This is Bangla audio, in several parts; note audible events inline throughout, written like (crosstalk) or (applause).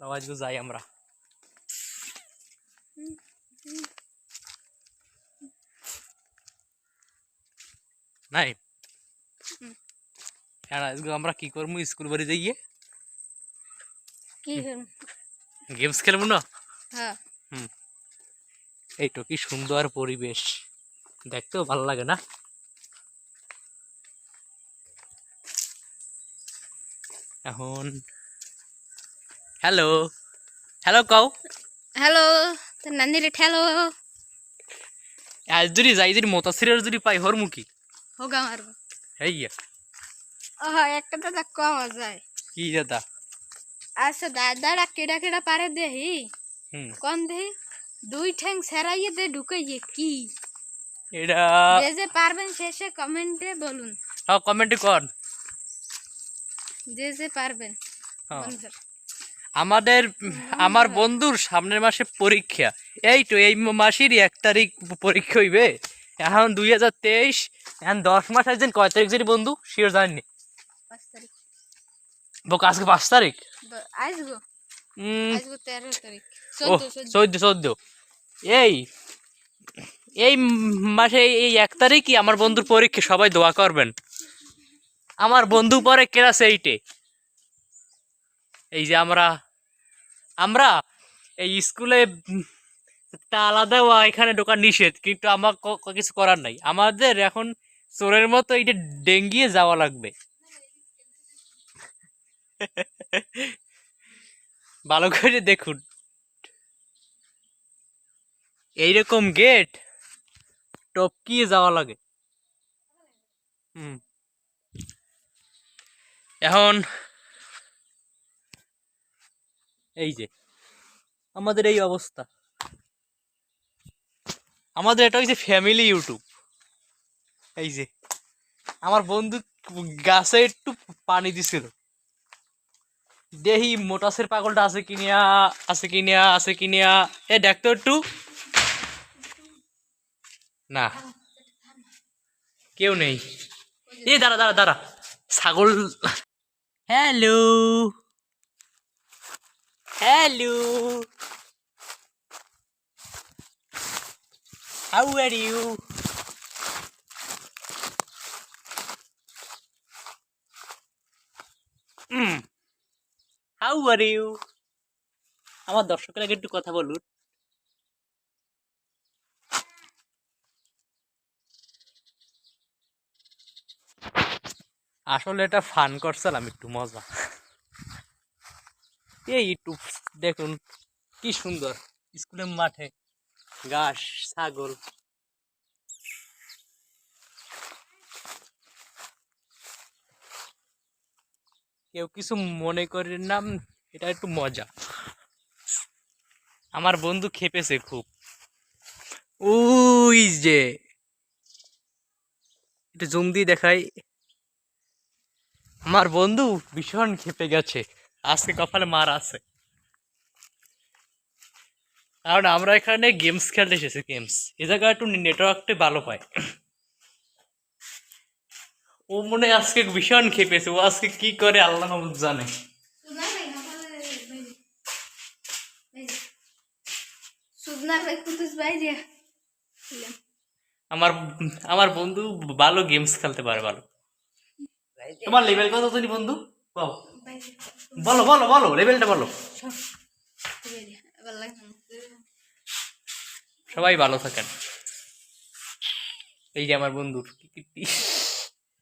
আওয়াজ যাই আমরা। নাই? হ্যাঁ আজকে আমরা কি করব স্কুল বাড়ি যাইয়ে? কি গেমস খেলব না? হ্যাঁ। এই তো কি সুন্দর পরিবেশ। দেখতেও ভালো লাগে না? এখন হ্যালো হ্যালো কও হ্যালো তোর নানি রে ঠেলো আজ যদি যাই যদি মতাসিরের যদি পাই হর মুখী হোগা মারবো হেইয়া ও একটা দাদা কম যায় কি দাদা আচ্ছা দাদারা কেডা কেডা পারে দেহি হুম কোন দেহি দুই ঠ্যাং সেরাইয়ে দে ঢুকাইয়ে কি এটা যে যে পারবেন শেষে কমেন্টে বলুন হ্যাঁ কমেন্টে কর যে যে পারবেন হ্যাঁ। আমাদের আমার বন্ধুর সামনের মাসে পরীক্ষা। এই তো এই মাসেরই এক তারিখ পরীক্ষা হইবে। এখন দুই হাজার তেইশ এখন দশ মাস একদিন কয় তারিখ জানি বন্ধু? শিওর জানি পাঁচ তারিখ। বোক আজকে পাঁচ তারিখ? চোদ্দ চোদ্দ। এই এই মাসে এই এক তারিখই আমার বন্ধুর পরীক্ষা সবাই দোয়া করবেন। আমার বন্ধু পরে ক্লাস এইটে। এই যে আমরা আমরা এই স্কুলে তা আলাদা এখানে ঢোকা নিষেধ, কিন্তু আমার কিছু করার নাই। আমাদের এখন চোরের মতো এইটা ডেঙ্গিয়ে যাওয়া লাগবে। (laughs) ভালো করে দেখুন। এইরকম গেট টপকিয়ে যাওয়া লাগে। হুম। এখন এই যে, আমাদের এই অবস্থা। আমাদের এটা হচ্ছে ফ্যামিলি ইউটিউব এই যে, আমার বন্ধু গাছে একটু পানি দিছিল। দেহি মোটাসের পাগলটা আছে কিনিয়া আছে কিনিয়া আছে কিনিয়া এ দেখতো একটু। না, কেউ নেই। এ, দাঁড়া দাঁড়া দাঁড়া। ছাগল hello hello how are you how are you আমার দর্শকের আগে একটু কথা বলুন। আসলে এটা ফান করছিলাম, একটু মজা। এই একটু দেখুন কি সুন্দর। স্কুলের মাঠে ঘাস, ছাগল। কেউ কিছু মনে করেন না, এটা একটু মজা। আমার বন্ধু খেপেছে খুব। ওই যে, একটু জুম দিয়ে দেখাই। আমার বন্ধু ভীষণ খেপে গেছে। আজকে কপালে মার আছে। কারণ আমরা এখানে গেমস খেলতে এসেছি গেমস এ জায়গায় একটু নেটওয়ার্কটা ভালো পায় ও মনে আজকে ভীষণ খেপেছে ও আজকে কি করে আল্লাহ জানে। আমার আমার বন্ধু ভালো গেমস খেলতে পারে ভালো। তোমার লেভেল কত তুমি বন্ধু? বলো বলো বলো বলো লেভেলটা বলো। সবাই ভালো থাকেন। এই যে আমার বন্ধু কি কীর্তি।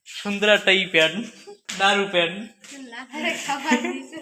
সুন্দর একটা ই প্যান্ট দারু প্যান্ট লাফারে খাবার দিছে।